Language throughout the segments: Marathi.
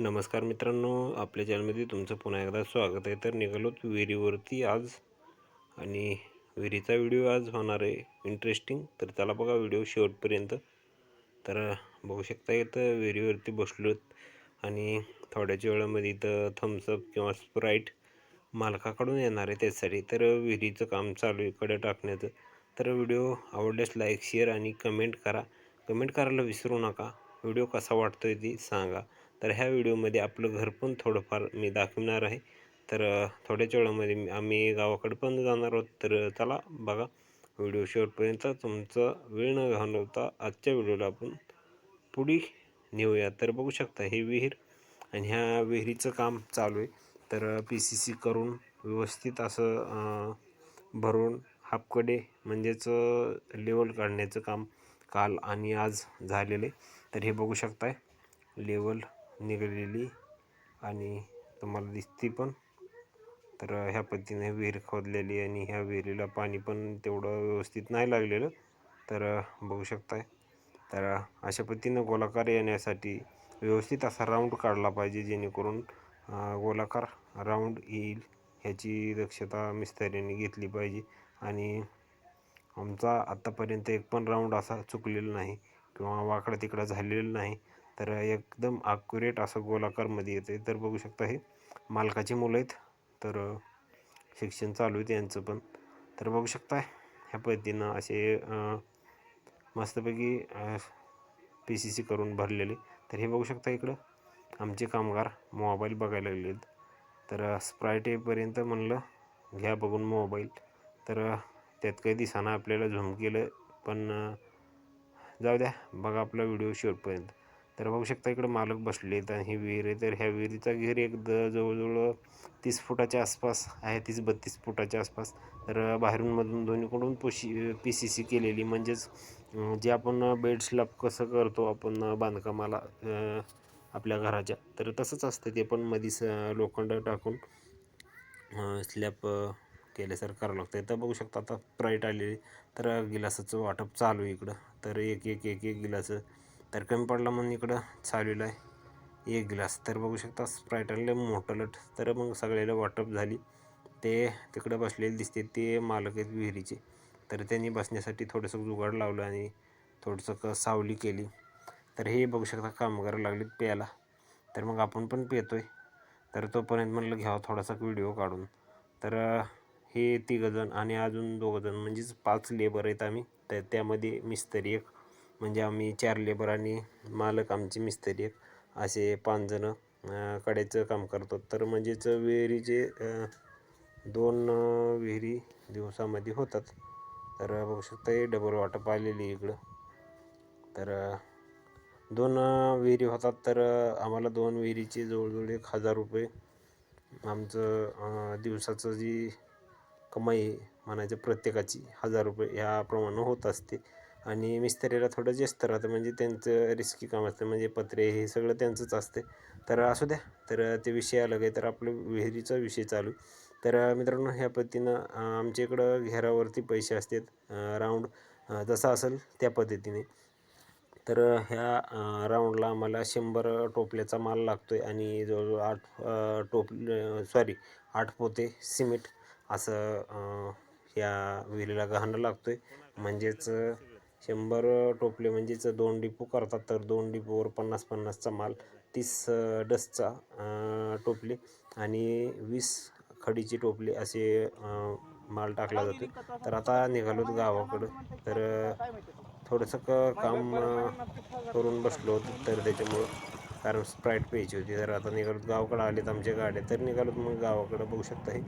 नमस्कार मित्रांनो आपल्या चॅनलमध्ये तुमचं पुन्हा एकदा स्वागत आहे. तर निघालोत विहिरीवरती आज आणि विहिरीचा व्हिडिओ आज होणार आहे. इंटरेस्टिंग तर चला बघा व्हिडिओ शेवटपर्यंत. तर बघू शकता इथं विहिरीवरती बसलोत आणि थोड्याच्या वेळामध्ये इथं थम्सअप किंवा स्प्राईट मालकाकडून येणार आहे त्यासाठी. तर विहिरीचं काम चालू आहे कडे टाकण्याचं. तर व्हिडिओ आवडल्यास लाईक शेअर आणि कमेंट करा. कमेंट करायला विसरू नका. व्हिडिओ कसा वाटतो आहे ती सांगा. तर ह्या व्हिडिओमध्ये आपलं घर पण थोडंफार मी दाखवणार आहे. तर थोड्याच वेळामध्ये आम्ही गावाकडे पण जाणार आहोत. तर चला बघा व्हिडिओ शेवटपर्यंत. तुमचा वेळ न घालवता आजच्या व्हिडिओला आपण पुढे नेऊया. तर बघू शकता हे विहीर आणि ह्या विहिरीचं काम चालू आहे. तर पी सी सी करून व्यवस्थित असं भरून हापकडे म्हणजेच लेवल काढण्याचं काम काल आणि आज झालेले तर हे बघू शकताय. लेवल निघालेली आणि तुम्हाला दिसते पण. तर ह्या पद्धतीने विहीर खोदलेली आणि ह्या विहिरीला पाणी पण तेवढं व्यवस्थित नाही लागलेलं. तर बघू शकताय. तर अशा पद्धतीनं गोलाकार येण्यासाठी व्यवस्थित असा राऊंड काढला पाहिजे जेणेकरून गोलाकार राऊंड येईल ह्याची दक्षता मिस्त्रीने घेतली पाहिजे. आणि आमचा आत्तापर्यंत एक पण राऊंड असा चुकलेला नाही किंवा वाकडा तिकडा झालेला नाही. तर एकदम अक्युरेट असं गोलाकारमध्ये येते तर बघू शकता हे मालकाची मुलं आहेत. तर शिक्षण चालू आहे त्यांचं पण. तर बघू शकता ह्या पद्धतीनं असे मस्तपैकी पी सी सी करून भरलेले. तर हे बघू शकता इकडं आमचे कामगार मोबाईल बघायला लागलेत तर स्प्राईट येईपर्यंत म्हणलं घ्या बघून मोबाईल. तर त्यात काही दिसाना आपल्याला झूम केलं पण जाऊ द्या बघा आपला व्हिडिओ शेवटपर्यंत. तर बघू शकता इकडं मालक बसले आहेत आणि ही विहीर आहे. तर ह्या विहिरीचा घेर एक द जवळजवळ तीस फुटाच्या आसपास आहे तीस बत्तीस फुटाच्या आसपास. तर बाहेरून मधून दोन्हीकडून पोशी पी सी सी केलेली. म्हणजेच जे आपण बेड स्लॅब कसं करतो आपण बांधकामाला आपल्या घराच्या. तर तसंच असतं ते पण मधीच लोखंड टाकून स्लॅब केल्यासारखं करावं लागतं. तर बघू शकता आता प्राईट आलेली. तर गिलासाचं वाटप चालू आहे इकडं. तर एक एक एक एक गिलास तर कमी पडला म्हणून इकडं चाललेलं आहे. एक ग्लास तर बघू शकता स्प्राईट आणलं मोठं लट. तर मग सगळ्याला वाटप झाली. ते तिकडं बसलेले दिसते ते मालक आहेत विहिरीचे. तर त्यांनी बसण्यासाठी थोडंसं जुगाड लावलं आणि थोडंसं क सावली केली. तर हे बघू शकता कामगार लागलेत प्यायला. तर मग आपण पण पितोय. तर तोपर्यंत म्हणलं घ्यावा थोडासा व्हिडिओ काढून. तर हे तिघंजण आणि अजून दोघंजण म्हणजेच पाच लेबर आहेत आम्ही. तर त्यामध्ये मिस्त्री एक म्हणजे आम्ही चार लेबर आणि मालक आमचे मिस्त्री एक असे पाचजणं कड्याचं काम करतो तर म्हणजेच विहिरीचे दोन विहिरी दिवसामध्ये होतात. तर बघू शकता हे डबल वाटप आलेली इकडं. तर दोन विहिरी होतात. तर आम्हाला दोन विहिरीचे जवळजवळ एक हजार रुपये आमचं दिवसाचं जी कमाई म्हणायचं प्रत्येकाची हजार रुपये ह्याप्रमाणे होत असते. आणि मिस्त्रीला थोडं जास्त राहतं म्हणजे त्यांचं रिस्की काम असतं म्हणजे पत्रे हे सगळं त्यांचंच असते. तर असू द्या तर ते विषय अलग आहे तर आपलं विहिरीचा विषय चालू. तर मित्रांनो ह्या पद्धतीनं आमच्या इकडं घेरावरती पैसे असतात राऊंड जसा असेल त्या पद्धतीने. तर ह्या राऊंडला आम्हाला शंभर टोपल्याचा माल लागतो आहे आणि जवळजवळ आठ टोप सॉरी आठ पोते सिमेंट असं ह्या विहिरीला गहाणं लागतो आहे म्हणजेच शंभर टोपले म्हणजेच दोन डिपो करतात तर दोन डिपोवर पन्नास पन्नासचा माल तीस डसचा टोपले आणि वीस खडीची टोपली असे माल टाकला जातो तर आता निघालोत गावाकडं. तर थोडंसं क काम करून बसलो होतो तर त्याच्यामुळं कारण स्प्राईट प्यायची होती. तर आता निघालोत गावाकडं आलेत आमच्या गाड्या. तर निघालोत मग गावाकडं बघू शकता हे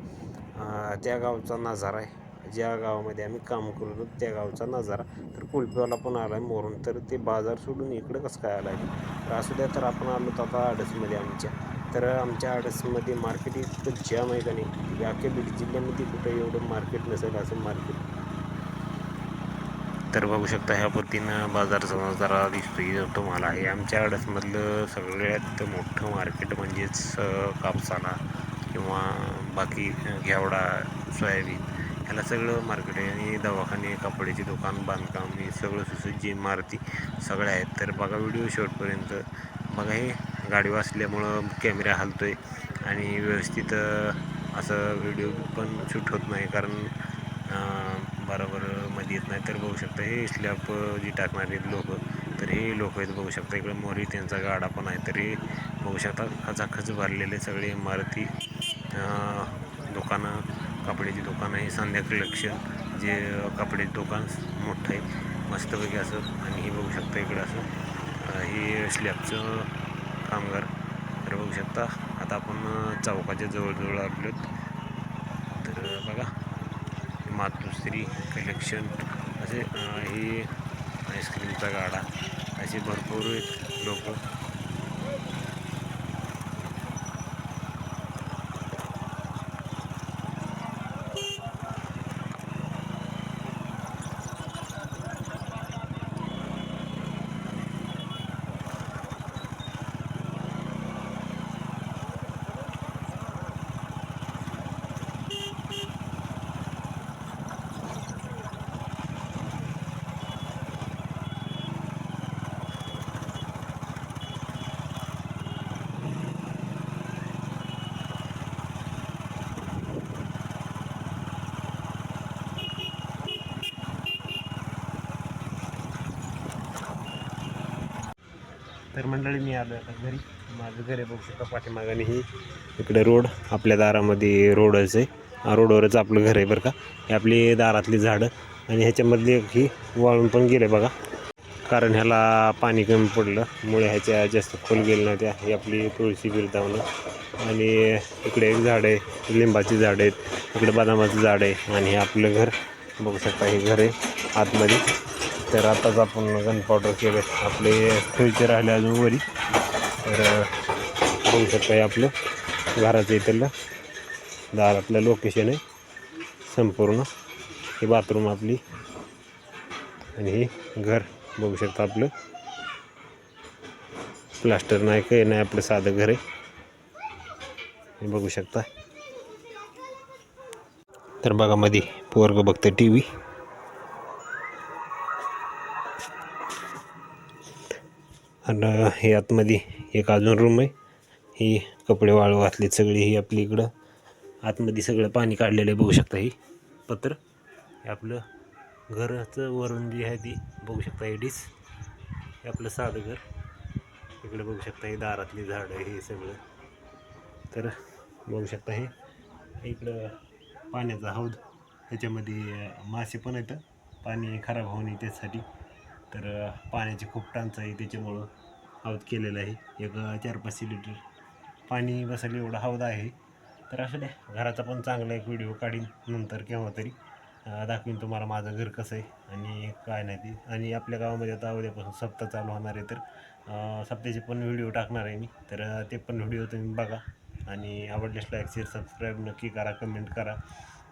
त्या गावचा नजारा आहे. ज्या गावामध्ये आम्ही काम करतो त्या गावचा नजारा. तर कुलपेवाला पण आला आहे मोरून तर ते बाजार सोडून इकडं कसं काय आला आहे तर असू द्या तर आपण आलो आता आडसमध्ये आमच्या. तर आमच्या आडसमध्ये मार्केट इतकं जाम आहे का नाही? अख्ख्या बीड जिल्ह्यामध्ये कुठं एवढं मार्केट नसेल असं मार्केट तर बघू शकता ह्या पद्धतीनं बाजार नजारा दिसतोय तुम्हाला. हे आमच्या आडसमधलं सगळ्यात मोठं मार्केट म्हणजेच कापसाला किंवा बाकी घेवडा सोयाबीन. ह्याला सगळं मार्केट आहे आणि दवाखाने कपड्याचे दुकान बांधकाम हे सगळं सुसज्ज इमारती सगळ्या आहेत. तर बघा व्हिडिओ शेवटपर्यंत बघा हे गाडी वाचल्यामुळं कॅमेरा हलतो आहे आणि व्यवस्थित असं व्हिडिओ पण शूट होत नाही कारण बरोबर मध्ये येत नाही. तर बघू शकता हे स्लॅप जी टाकणारे लोक तर हे लोक आहेत बघू शकता. इकडे मोरी त्यांचा गाडा पण आहे. तरी बघू शकता खचाखच भरलेले सगळे इमारती कपड्याची दुकान आहे. संध्याकाळी कलेक्शन जे कपड्याचं दुकान मोठं आहे मस्तपैकी असं. आणि हे बघू शकता इकडं असं. हे स्लॅबचं कामगार. तर बघू शकता आता आपण चौकाच्या जवळजवळ आलो तर बघा मातुश्री कलेक्शन असे हे आईस्क्रीमचा गाडा. असे भरपूर लोक तर मंडळी मी आलो आता घरी. माझं घर आहे बघू शकता पाठीमागाने ही इकडे रोड आपल्या दारामध्ये रोडच आहे. रोडवरच आपलं घर आहे बरं का. हे आपली दारातली झाडं. आणि ह्याच्यामधली एक ही वाळून पण गेले बघा. कारण ह्याला पाणी कमी पडलं. मुळे ह्याच्या जास्त खोल गेल्या नव्हत्या. ही आपली तुळशी बिरदावणं आणि इकडे एक झाड आहे. लिंबाची झाडं आहेत. इकडे बदामाचं झाड आहे. आणि हे आपलं घर. बघू शकता हे घर आहे आतमध्ये. तर आताच आपण गन पावडर केलं. आपले फ्युचर राहिले अजून वरी. तर बघू शकता हे आपलं. घराचं इथलं. दारातलं लोकेशन आहे. संपूर्ण. ही बाथरूम आपली. आणि हे घर. बघू शकता आपलं. प्लास्टर नाही काही नाही आपलं साधं घर आहे. हे बघू शकता. तर बघा मध्ये पोरग बघतं टी व्ही आणि हे आतमध्ये एक अजून रूम आहे. ही कपडे वाळू घातलेत सगळी ही आपली इकडं. आतमध्ये सगळं पाणी काढलेलं आहे बघू शकता ही. पत्र. हे आपलं घराचं वरून जी आहे ती बघू शकता हे डिस हे आपलं साधं घर. इकडे बघू शकता हे दारातली झाडं हे सगळं. तर बघू शकता हे. इकडं पाण्याचा हौद. ह्याच्यामध्ये मासे पण येतं पाणी खराब होऊ नये त्यासाठी तर पाण्याची खूप टंचाई त्याच्यामुळं हौद केलेलं आहे. एक चार पाचशे लिटर पाणी बसायला एवढा हौद आहे. तर असं द्या घराचा पण चांगला एक व्हिडिओ काढीन नंतर केव्हा तरी. दाखवीन तुम्हाला माझं घर कसं आहे आणि काय नाही ते. आणि आपल्या गावामध्ये आता उद्यापासून सप्ताह चालू होणार आहे तर अं, पण व्हिडिओ टाकणार आहे मी. तर ते पण व्हिडिओ तुम्ही बघा आणि आवडल्यास लाईक शेअर सबस्क्राईब नक्की करा कमेंट करा.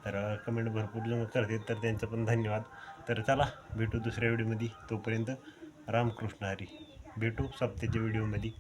तर कमेंट भरपूर जण करतात तर त्यांचं पण धन्यवाद. तर चला भेटू दुसऱ्या व्हिडिओमध्ये तोपर्यंत रामकृष्ण हरी. भेटू सप्त्याच्या व्हिडिओमध्ये